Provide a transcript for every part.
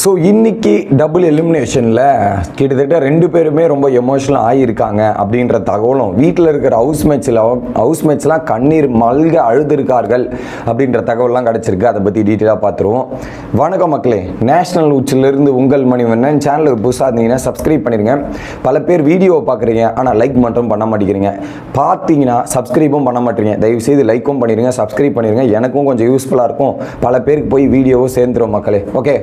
So இன்னைக்கு double எலிமினேஷனில் கிட்டத்தட்ட ரெண்டு பேருமே ரொம்ப எமோஷனல் ஆகியிருக்காங்க அப்படின்ற தகவலும் வீட்டில் இருக்கிற ஹவுஸ் மேட்ச்சில் ஹவுஸ் மேட்ச்லாம் கண்ணீர் மல்க அழுதுருக்கார்கள் அப்படின்ற தகவல்லாம் கிடச்சிருக்கு. அதை பற்றி டீட்டெயிலாக பார்த்துருவோம். வணக்கம் மக்களே. நேஷனல் உச்சிலிருந்து உங்கள் மணிவண்ணன். சேனலுக்கு புதுசாக இருந்தீங்கன்னா சப்ஸ்கிரைப் பண்ணிடுங்க பல பேர் வீடியோவை பார்க்குறீங்க ஆனால் லைக் மட்டும் பண்ண மாட்டேங்கிறீங்க. பார்த்தீங்கன்னா சப்ஸ்கிரைபும் பண்ண மாட்டேங்க. தயவு செய்து லைக்கும் பண்ணிடுங்க சப்ஸ்கிரைப் பண்ணிடுங்க எனக்கும் கொஞ்சம் யூஸ்ஃபுல்லாக இருக்கும். பல பேருக்கு போய் வீடியோவும் சேர்ந்துடும் மக்களே. ஓகே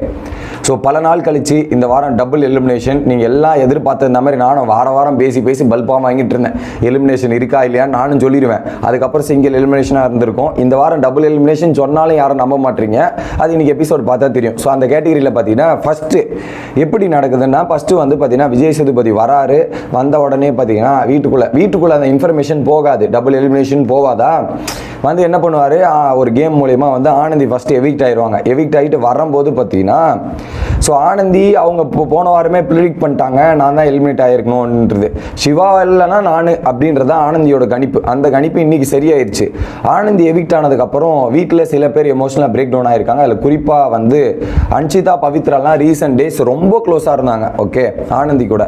ஸோ பல நாள் கழித்து இந்த வாரம் டபுள் எலிமினேஷன் நீங்கள் எல்லாம் எதிர்பார்த்த மாதிரி நானும் வார வாரம் பேசி பேசி பல்பாக வாங்கிட்டு இருந்தேன். எலிமினேஷன் இருக்கா இல்லையா நானும் சொல்லிடுவேன். அதுக்கப்புறம் சிங்கிள் எலிமினேஷனாக இருந்திருக்கும். இந்த வாரம் டபுள் எலிமினேஷன் சொன்னாலும் யாரும் நம்ப மாட்டீங்க. அது இன்னைக்கு எபிசோட் பார்த்தா தெரியும். ஸோ அந்த கேட்டகரியில் பார்த்தீங்கன்னா ஃபஸ்ட்டு எப்படி நடக்குதுன்னா ஃபஸ்ட்டு வந்து பார்த்தீங்கன்னா விஜய் சேதுபதி வராரு. வந்த உடனே பார்த்தீங்கன்னா வீட்டுக்குள்ளே வீட்டுக்குள்ளே அந்த இன்ஃபர்மேஷன் போகாது. டபுள் எலிமினேஷன் போகாதா? வந்து என்ன பண்ணுவார்? ஒரு கேம் மூலயமா வந்து ஆனந்தி ஃபஸ்ட்டு எவிக்ட் ஆயிடுவாங்க. எவிக்ட் ஆகிட்டு வரும்போது பார்த்தீங்கன்னா ஸோ ஆனந்தி அவங்க இப்போ போன வாரமே ப்ரிடிக் பண்ணிட்டாங்க நான் தான் எலிமினேட் ஆகிருக்கணுன்றது சிவா இல்லைன்னா நான் அப்படின்றத ஆனந்தியோட கணிப்பு. அந்த கணிப்பு இன்றைக்கி சரியாயிருச்சு. ஆனந்தி எவிக்ட் ஆனதுக்கப்புறம் வீட்டில் சில பேர் எமோஷனலாக பிரேக் டவுன் ஆகிருக்காங்க அதில் குறிப்பாக வந்து அன்ஷிதா பவித்ராலாம் ரீசெண்ட் டேஸ் ரொம்ப க்ளோஸாக இருந்தாங்க. ஓகே ஆனந்தி கூட.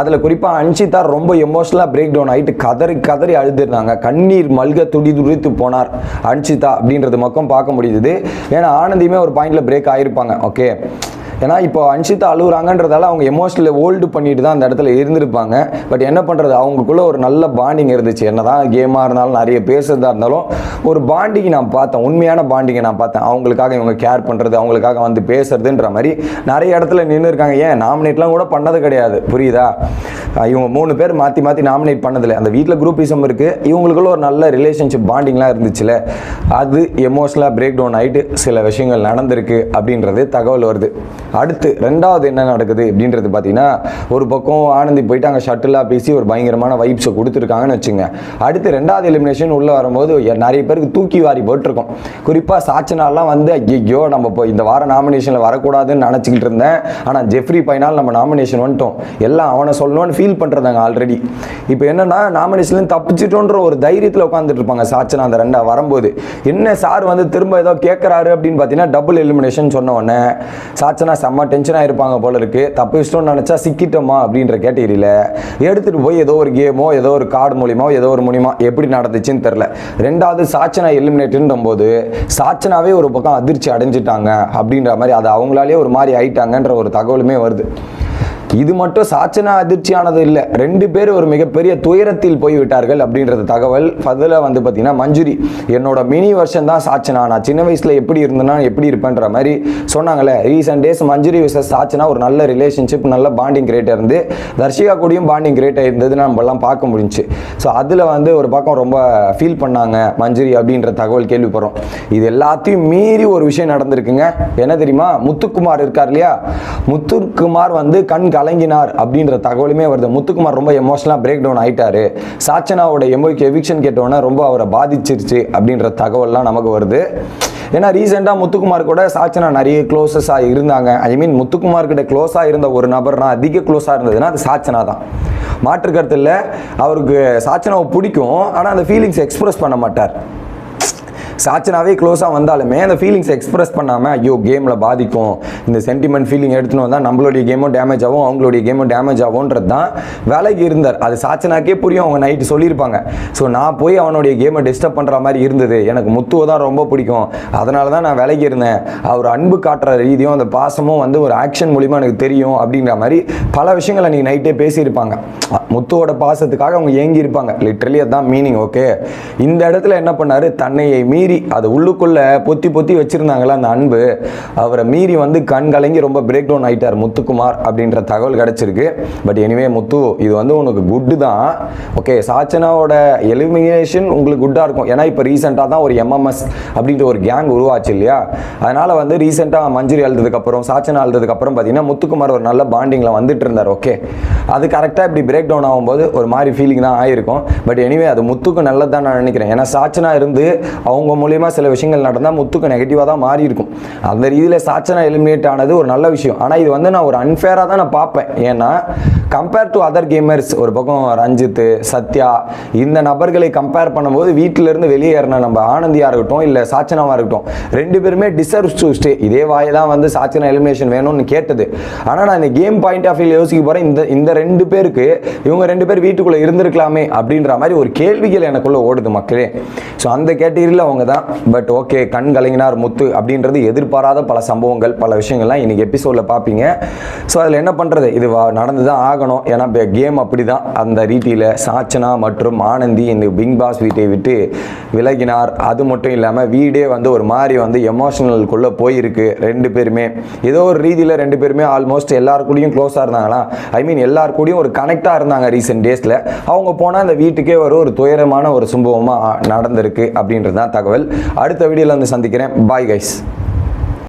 அதில் குறிப்பாக அன்ஷிதா ரொம்ப எமோஷனலாக பிரேக் டவுன் ஆகிட்டு கதறி கதறி அழுதுருந்தாங்க. கண்ணீர் மல்க துடி துடித்து போனார் அன்ஷிதா அப்படின்றது மக்கம் பார்க்க முடியுது. ஏன்னா ஆனந்தியுமே ஒரு பாயிண்டில் பிரேக் ஆகிருப்பாங்க ஓகே ஏன்னா இப்போ அன்ஷிதா அழுகுறாங்கன்றதால அவங்க எமோஷனில் ஹோல்டு பண்ணிட்டு தான் அந்த இடத்துல இருந்திருப்பாங்க. பட் என்ன பண்ணுறது அவங்களுக்குள்ள ஒரு நல்ல பாண்டிங் இருந்துச்சு. என்னதான் கேமாக இருந்தாலும் நிறைய பேசுறதா இருந்தாலும் ஒரு பாண்டிங் நான் பார்த்தேன். உண்மையான பாண்டிங்கை நான் பார்த்தேன். அவங்களுக்காக இவங்க கேர் பண்ணுறது அவங்களுக்காக வந்து பேசுறதுன்ற மாதிரி நிறைய இடத்துல நின்று இருக்காங்க. ஏன்? நாமினேட்லாம் கூட பண்ணது கிடையாது. புரியுதா? இவங்க மூணு பேர் மாற்றி மாற்றி நாமினேட் பண்ணதில்லை. அந்த வீட்டில் குரூப்பிசம் இருக்குது இவங்களுக்குள்ள ஒரு நல்ல ரிலேஷன்ஷிப் பாண்டிங்லாம் இருந்துச்சுல. அது எமோஷனலாக பிரேக் டவுன் ஆகிட்டு சில விஷயங்கள் நடந்திருக்கு அப்படின்றது தகவல் வருது. அடுத்து ரெண்டாவது என்ன நடக்குது அப்படின்றது பார்த்தீங்கன்னா ஒரு பக்கம் ஆனந்தி போயிட்டு அங்கே ஷட்டிலாக பேசி ஒரு பயங்கரமான வைப்ஸை கொடுத்துருக்காங்கன்னு வச்சுங்க. அடுத்து ரெண்டாவது எலிமினேஷன் உள்ளே வரும்போது நிறைய பேருக்கு தூக்கி வாரி போட்டிருக்கோம். குறிப்பாக சாச்சனாலாம் வந்து ஐயோ நம்ம இப்போ இந்த வார நாமினேஷனில் வரக்கூடாதுன்னு நினச்சிக்கிட்டு இருந்தேன். ஆனால் ஜெஃப்ரி பைனால் நம்ம நாமினேஷன் வந்துட்டோம். எல்லாம் அவனை சொல்லணும்னு ஃபீல் பண்ணுறதாங்க ஆல்ரெடி இப்போ என்னென்னா நாமினேஷன்லேருந்து தப்பிச்சிட்டோன்ற ஒரு தைரியத்தில் உட்காந்துட்டு இருப்பாங்க சாச்சனா அந்த ரெண்டா வரும்போது. என்ன சார் வந்து திரும்ப ஏதோ கேட்குறாரு அப்படின்னு பார்த்தீங்கன்னா டபுள் எலிமினேஷன் சொன்ன உடனே சாச்சனா செம்ம டென்ஷனாக இருப்பாங்க போல இருக்கு. தப்பிச்சிட்டோம்னு நினச்சா சிக்கிட்டோமா அப்படின்ற கேட்டகரியில் எடுத்துகிட்டு போய் ஏதோ ஒரு கேமோ ஏதோ ஒரு கார்டு மூலியமோ ஏதோ ஒரு மூலியமா எப்படி நடந்துச்சுன்னு தெரில ரெண்டாவது சாச்சனா எலிமினேட்டுன்ற போது சாச்சனாவே ஒரு பக்கம் அதிர்ச்சி அடைஞ்சிட்டாங்க அப்படின்ற மாதிரி அது அவங்களாலே ஒரு மாதிரி ஆயிட்டாங்கன்ற ஒரு தகவலுமே வருது. இது மட்டும் சாச்சனா அதிர்ச்சியானது இல்லை. ரெண்டு பேர் ஒரு மிகப்பெரிய துயரத்தில் போய் விட்டார்கள் அப்படின்றது தகவல். அதில் வந்து பார்த்தீங்கன்னா மஞ்சுரி என்னோட மினி வருஷன் தான் சாச்சனா. நான் சின்ன வயசில் எப்படி இருந்தேன்னா எப்படி இருப்பேன்ற மாதிரி சொன்னாங்களே. Recent days Manjari versus Sachana ஒரு நல்ல ரிலேஷன்ஷிப் நல்ல பாண்டிங் கிரேட் இருந்து தர்ஷிகா கூடயும் பாண்டிங் கிரேட் இருந்தது நம்மளாம் பார்க்க முடிஞ்சுச்சு. ஸோ அதில் வந்து ஒரு பக்கம் ரொம்ப ஃபீல் பண்ணாங்க மஞ்சுரி அப்படின்ற தகவல் கேள்விப்படுறோம். இது எல்லாத்தையும் மீறி ஒரு விஷயம் நடந்திருக்குங்க. என்ன தெரியுமா? முத்துக்குமார் இருக்கார் இல்லையா? முத்துக்குமார் வந்து கண் கலங்கினார் அப்படின்ற தகவலுமே வருது. முத்துக்குமார் ரொம்ப எமோஷனலாக பிரேக் டவுன் ஆயிட்டாரு. சாச்சனாவோட எமோக்கு எவிக்ஷன் கேட்டோன்னே ரொம்ப அவரை பாதிச்சிருச்சு அப்படின்ற தகவல்லாம் நமக்கு வருது. ஏன்னா ரீசெண்டாக முத்துக்குமார் கூட சாச்சனா நிறைய க்ளோசஸாக இருந்தாங்க. ஐ மீன் முத்துக்குமார் கிட்ட க்ளோஸாக இருந்த ஒரு நபர்னா அதிக க்ளோஸாக இருந்ததுன்னா அது சாச்சனா தான். மாற்று கருத்து இல்லை. அவருக்கு சாச்சனாவை பிடிக்கும். ஆனால் அந்த ஃபீலிங்ஸ் எக்ஸ்பிரஸ் பண்ண மாட்டார். சாச்சனாவே க்ளோஸாக வந்தாலுமே அந்த ஃபீலிங்ஸ் எக்ஸ்பிரஸ் பண்ணாமல் ஐயோ கேமில் பாதிக்கும். இந்த சென்டிமெண்ட் ஃபீலிங் எடுத்துன்னு வந்தால் நம்மளுடைய கேமும் டேமேஜ் ஆகும் அவங்களுடைய கேமும் டேமேஜ் ஆகும்ன்றது தான் வேலைக்கு இருந்தார். அது சாச்சனாக்கே புரியும் அவங்க நைட்டு சொல்லியிருப்பாங்க. ஸோ நான் போய் அவனுடைய கேமை டிஸ்டர்ப் பண்ணுற மாதிரி இருந்தது. எனக்கு முத்துவை தான் ரொம்ப பிடிக்கும். அதனால தான் நான் விலகி இருந்தேன். அவர் அன்பு காட்டுற ரீதியும் அந்த பாசமும் வந்து ஒரு ஆக்ஷன் மூலிமா எனக்கு தெரியும் அப்படிங்கிற மாதிரி பல விஷயங்களை நீங்கள் நைட்டே பேசியிருப்பாங்க. முத்துவோட பாசத்துக்காக அவங்க ஏங்கி இருப்பாங்க லிட்ரலி அதுதான் மீனிங் ஓகே இந்த இடத்துல என்ன பண்ணார்? தன்னையை மீறி அது உள்ளுக்குள்ளே பொத்தி பொத்தி வச்சிருந்தாங்களா அந்த அன்பு அவரை மீறி வந்து கண் கலங்கி ரொம்ப பிரேக் டவுன் ஆகிட்டார் முத்துக்குமார் அப்படின்ற தகவல் கிடச்சிருக்கு. பட் எனிவே முத்து இது வந்து உனக்கு குட்டு தான். ஓகே சாச்சனாவோட எலிமினேஷன் உங்களுக்கு குட்டாக இருக்கும். ஏன்னா இப்போ ரீசெண்டாக தான் ஒரு எம்எம்எஸ் அப்படின்ற ஒரு கேங் உருவாச்சு இல்லையா? அதனால் வந்து ரீசெண்டாக மஞ்சுரி அழுதுக்கப்புறம் சாச்சனா அழுதுக்கப்புறம் பார்த்தீங்கன்னா முத்துக்குமார் ஒரு நல்ல பாண்டிங்கில் வந்துட்டு இருந்தார். ஓகே அது கரெக்டாக இப்படி பிரேக் டவுன் ஆகும்போது ஒரு மாதிரி ஃபீலிங் தான் ஆகிருக்கும் பட் எனிவே அது முத்துக்கு நல்லது தான் நான் நினைக்கிறேன். ஏன்னா சாச்சனா இருந்து அவங்க மூலியமாக சில விஷயங்கள் நடந்தால் முத்துக்கு நெகட்டிவாக தான் மாறி இருக்கும் அந்த ரீதியில் சாச்சனா எலிமினேட் ஆனது ஒரு நல்ல விஷயம். ஆனால் இது வந்து நான் ஒரு அன்ஃபேராக தான் நான் பார்ப்பேன். ஏன்னா கம்பேர் டு அதர் கேமர்ஸ் ஒரு பக்கம் ரஞ்சித் சத்யா இந்த நபர்களை கம்பேர் பண்ணும்போது வீட்டிலேருந்து வெளியேறின நம்ம ஆனந்தியாக இருக்கட்டும் இல்லை சாட்சனாவாக இருக்கட்டும் ரெண்டு பேருமே டிசர்வ் டு ஸ்டே இதே வாய் தான் வந்து சாச்சனா எலிமினேஷன் வேணும்னு கேட்டது. ஆனால் நான் இந்த கேம் பாயிண்ட் ஆஃப் வியூ யோசிக்க போகிறேன் இந்த இந்த ரெண்டு பேருக்கு இவங்க ரெண்டு பேர் வீட்டுக்குள்ளே இருந்திருக்கலாமே அப்படின்ற மாதிரி ஒரு கேள்விகள் எனக்குள்ள ஓடுது மக்களே. ஸோ அந்த கேட்டகரியில் அவங்க தான். பட் ஓகே கண் கலைஞனார் முத்து அப்படின்றது எதிர்பாராத பல சம்பவங்கள் பல விஷயங்கள்லாம் இன்னைக்கு எபிசோடில் பார்ப்பீங்க. ஸோ அதில் என்ன பண்ணுறது இது வா- நடந்து தான் ஆகணும். ஏன்னா கேம் அப்படி தான் அந்த ரீதியில் சாச்சனா மற்றும் ஆனந்தி இந்த பிங் பாஸ் வீட்டை விட்டு விலகினார். அது மட்டும் இல்லாமல் வீடே வந்து ஒரு மாதிரி வந்து எமோஷனலுக்குள்ளே போயிருக்கு ரெண்டு பேருமே. ஏதோ ஒரு ரீதியில் ரெண்டு பேருமே ஆல்மோஸ்ட் எல்லாருக்குள்ளேயும் க்ளோஸாக இருந்தாங்களா ஐ மீன் எல்லார் கூடயும் ஒரு கனெக்டாக இருந்தாங்க ரீசெண்ட் டேஸில் அவங்க போனால் அந்த வீட்டுக்கே ஒரு ஒரு துயரமான ஒரு சம்பவமாக நடந்திருக்கு அப்படின்றது தான் தகவல். அடுத்த வீடியோவில் வந்து சந்திக்கிறேன். Bye guys